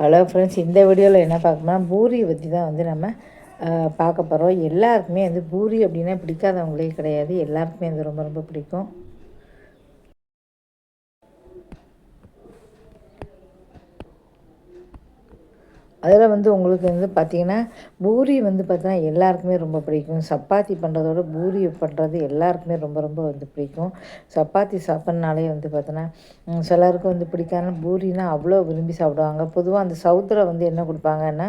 Hello friends இந்த வீடியோவில் என்ன பார்க்கணும்னா பூரியை பற்றி தான் வந்து நம்ம பார்க்க போகிறோம் எல்லாருக்குமே வந்து பூரி அப்படின்னா பிடிக்காதவங்களே கிடையாது. எல்லாருக்குமே வந்து ரொம்ப ரொம்ப பிடிக்கும். அதில் வந்து உங்களுக்கு வந்து பார்த்திங்கன்னா பூரி வந்து பார்த்தீங்கன்னா எல்லாருக்குமே ரொம்ப பிடிக்கும். சப்பாத்தி பண்ணுறதோட பூரி பண்ணுறது எல்லாருக்குமே ரொம்ப ரொம்ப வந்து பிடிக்கும். சப்பாத்தி சாப்பிட்னாலே வந்து பார்த்தீங்கன்னா சிலருக்கு வந்து பிடிக்காத பூரினா அவ்வளோ விரும்பி சாப்பிடுவாங்க. பொதுவாக அந்த சவுத்தில் வந்து என்ன கொடுப்பாங்கன்னா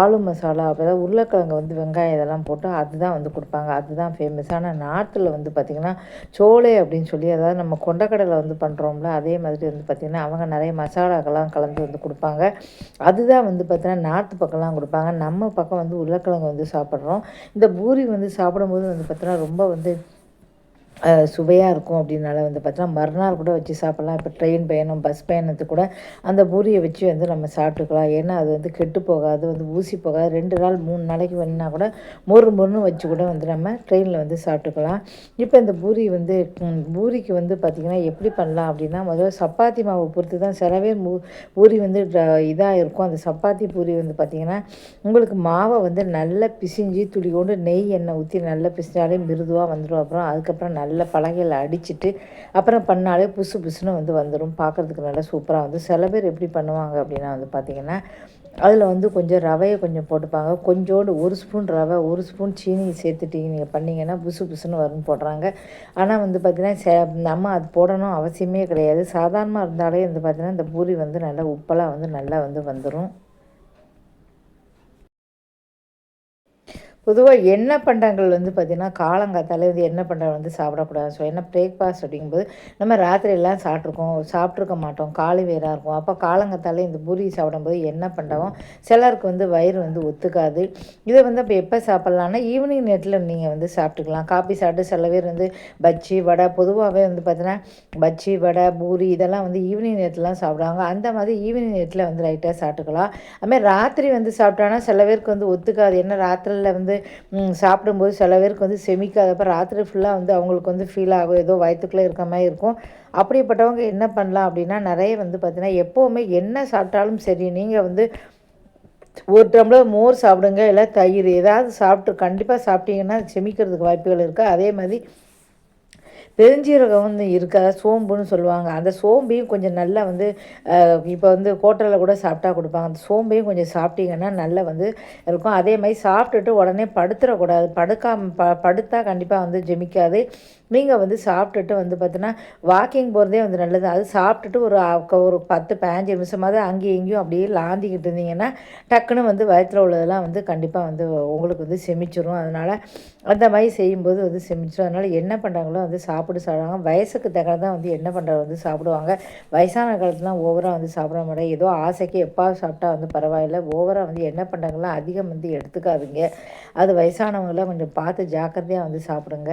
ஆளு மசாலா அப்போ உருளைக்கிழங்கு வந்து வெங்காயம் இதெல்லாம் போட்டு அதுதான் வந்து கொடுப்பாங்க. அதுதான் ஃபேமஸ் ஆனால் நார்த்தில் வந்து பார்த்திங்கன்னா சோலை அப்படின்னு சொல்லி அதாவது நம்ம கொண்டக்கடலை வந்து பண்ணுறோம்ல அதே மாதிரி வந்து பார்த்திங்கன்னா அவங்க நிறைய மசாலாக்கெல்லாம் கலந்து வந்து கொடுப்பாங்க. அதுதான் வந்து பார்த்திங்கன்னா பார்த்தீங்கன்னா நார்த்து பக்கம்லாம் கொடுப்பாங்க. நம்ம பக்கம் வந்து உருளைக்கிழங்கு வந்து சாப்பிட்றோம். இந்த பூரி வந்து சாப்பிடும்போது வந்து பார்த்தீங்கன்னா ரொம்ப வந்து சுவையாக இருக்கும் அப்படின்னால வந்து பார்த்தோன்னா மறுநாள் கூட வச்சு சாப்பிட்லாம். இப்போ ட்ரெயின் பயணம் பஸ் பயணத்துக்கு கூட அந்த பூரியை வச்சு வந்து நம்ம சாப்பிட்டுக்கலாம். ஏன்னா அது வந்து கெட்டு போகாது வந்து ஊசி போகாது. ரெண்டு நாள் மூணு நாளைக்கு வேணுன்னா கூட மொறு மொறுன்னு வச்சு கூட வந்து நம்ம ட்ரெயினில் வந்து சாப்பிட்டுக்கலாம். இப்போ இந்த பூரி வந்து பூரிக்கு வந்து பார்த்திங்கன்னா எப்படி பண்ணலாம் அப்படின்னா முதல்ல சப்பாத்தி மாவு பொறுத்து தான் சில பேர் பூரி வந்து இதாக இருக்கும் அந்த சப்பாத்தி பூரி வந்து பார்த்திங்கன்னா உங்களுக்கு மாவை வந்து நல்லா பிசிஞ்சு துளி கொண்டு நெய் எண்ணெய் ஊற்றி நல்லா பிசிஞ்சாலே மிருதுவாக வந்துடும் அப்புறம் அதுக்கப்புறம் நல்ல பலகையில் அடிச்சுட்டு அப்புறம் பண்ணாலே புசு புசுன்னு வந்து வந்துடும் பார்க்குறதுக்கு நல்லா சூப்பராக வந்து. சில பேர் எப்படி பண்ணுவாங்க அப்படின்னா வந்து பார்த்திங்கன்னா அதில் வந்து கொஞ்சம் ரவையை கொஞ்சம் போட்டுப்பாங்க. கொஞ்சோண்டு ஒரு ஸ்பூன் ரவை ஒரு ஸ்பூன் சீனி சேர்த்துட்டீங்க நீங்கள் பண்ணிங்கன்னா புசு புசுன்னு வரும்னு போடுறாங்க. ஆனால் வந்து பார்த்திங்கன்னா சே நம்ம அது போடணும் அவசியமே கிடையாது. சாதாரணமாக இருந்தாலே வந்து பார்த்திங்கன்னா இந்த பூரி வந்து நல்லா உப்பெல்லாம் வந்து நல்லா வந்து வந்துடும் பொதுவாக எண்ணெய் பண்டங்கள் வந்து பார்த்திங்கன்னா காலங்காத்தாலே வந்து எண்ணெய் பண்டம் வந்து சாப்பிடக்கூடாது ஸோ என்ன பிரேக்ஃபாஸ்ட் அப்படிங்கும்போது நம்ம ராத்திரியெல்லாம் சாப்பிட்ருக்கோம் சாப்பிட்ருக்க மாட்டோம் காலி வேறாக இருக்கும். அப்போ காலங்காத்தாலே இந்த பூரி சாப்பிடும்போது எண்ணெய் பண்டவும் சிலருக்கு வந்து வயிறு வந்து ஒத்துக்காது. இதை வந்து அப்போ எப்போ சாப்பிட்லான்னா ஈவினிங் நேரத்தில் நீங்கள் வந்து சாப்பிட்டுக்கலாம். காப்பி சாப்பிட்டு சில பேர் வந்து பஜ்ஜி வடை பொதுவாகவே வந்து பார்த்தீங்கன்னா பஜ்ஜி வடை பூரி இதெல்லாம் வந்து ஈவினிங் நேரத்துலாம் சாப்பிடுவாங்க. அந்த மாதிரி ஈவினிங் நேரத்தில் வந்து லைட்டாக சாப்பிட்டுக்கலாம். அதுமாதிரி ராத்திரி வந்து சாப்பிட்டோன்னா சில பேருக்கு வந்து ஒத்துக்காது. ஏன்னா ராத்திரியில் வந்து சாப்பிடும்போது சில பேருக்கு வந்து செமிக்காதப்போ ராத்திரி ஃபுல்லாக வந்து அவங்களுக்கு வந்து ஃபீல் ஆகும். ஏதோ வயிற்றுக்குள்ளே இருக்க மாதிரி இருக்கும். அப்படிப்பட்டவங்க என்ன பண்ணலாம் அப்படின்னா நிறைய வந்து பார்த்திங்கன்னா எப்போவுமே என்ன சாப்பிட்டாலும் சரி நீங்கள் வந்து ஒரு டம்ளர் மோர் சாப்பிடுங்க இல்லை தயிர் ஏதாவது சாப்பிட்டு கண்டிப்பாக சாப்பிட்டீங்கன்னா செமிக்கிறதுக்கு வாய்ப்புகள் இருக்குது அதே மாதிரி பெருஞ்சீரகம் வந்து இருக்காத சோம்புன்னு சொல்லுவாங்க. அந்த சோம்பையும் கொஞ்சம் நல்லா வந்து இப்போ வந்து ஹோட்டலில் கூட சாப்பிட்டா கொடுப்பாங்க. அந்த சோம்பையும் கொஞ்சம் சாப்பிட்டீங்கன்னா நல்லா வந்து இருக்கும். அதே மாதிரி சாப்பிட்டுட்டு உடனே படுத்துடக்கூடாது படுக்காம ப படுத்தா கண்டிப்பாக வந்து ஜெமிக்காது. நீங்கள் வந்து சாப்பிட்டுட்டு வந்து பார்த்தீங்கன்னா வாக்கிங் போகிறதே வந்து நல்லது. அது சாப்பிட்டுட்டு ஒரு ஒரு பத்து பதினஞ்சு நிமிஷமாவது அங்கேயும் இங்கேயும் அப்படியே லாந்திக்கிட்டு இருந்தீங்கன்னா டக்குன்னு வந்து வயிற்றில் உள்ளதெல்லாம் வந்து கண்டிப்பாக வந்து உங்களுக்கு வந்து செமிச்சிரும். அதனால் அந்த மாதிரி செய்யும்போது வந்து செமிச்சிடும் அதனால் என்ன பண்ணுறாங்களோ வந்து சாப்பிட்டு சாப்பிடுவாங்க வயசுக்கு தகுந்த தான் வந்து என்ன பண்ணுறது வந்து சாப்பிடுவாங்க. வயசான காலத்துலாம் ஓவராக வந்து சாப்பிட மாட்டேன் ஏதோ ஆசைக்கு எப்போ சாப்பிட்டா வந்து பரவாயில்ல. ஓவராக வந்து என்ன பண்ணுறாங்களாம் அதிகம் வந்து எடுத்துக்காதுங்க. அது வயசானவங்களாம் கொஞ்சம் பார்த்து ஜாக்கிரதையாக வந்து சாப்பிடுங்க.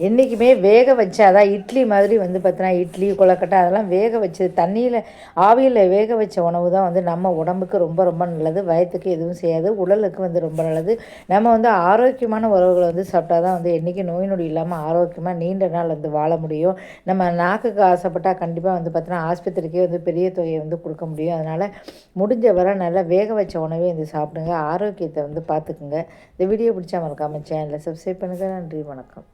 என்றைக்குமே வேக வச்சு அதான் இட்லி மாதிரி வந்து பார்த்தீங்கன்னா இட்லி கொலக்கட்டை அதெல்லாம் வேக வச்சு தண்ணியில் ஆவியில் வேக வச்ச உணவு தான் வந்து நம்ம உடம்புக்கு ரொம்ப ரொம்ப நல்லது. வயத்துக்கு எதுவும் செய்யாது. உடலுக்கு வந்து ரொம்ப நல்லது. நம்ம வந்து ஆரோக்கியமான உறவுகளை வந்து சாப்பிட்டா தான் வந்து என்றைக்கும் நோய் நொடி இல்லாமல் ஆரோக்கியமாக நீண்ட நாள் வந்து வாழ முடியும். நம்ம நாக்குக்கு ஆசைப்பட்டால் கண்டிப்பாக வந்து பார்த்தீங்கன்னா ஆஸ்பத்திரிக்கே வந்து பெரிய தொகையை வந்து கொடுக்க முடியும். அதனால் முடிஞ்ச வர நல்லா வேக வச்ச உணவே வந்து சாப்பிடுங்க. ஆரோக்கியத்தை வந்து பார்த்துக்குங்க இந்த வீடியோ பிடிச்சா மறக்காமல் சேனலை சப்ஸ்கிரைப் பண்ணுங்கள் நன்றி வணக்கம்.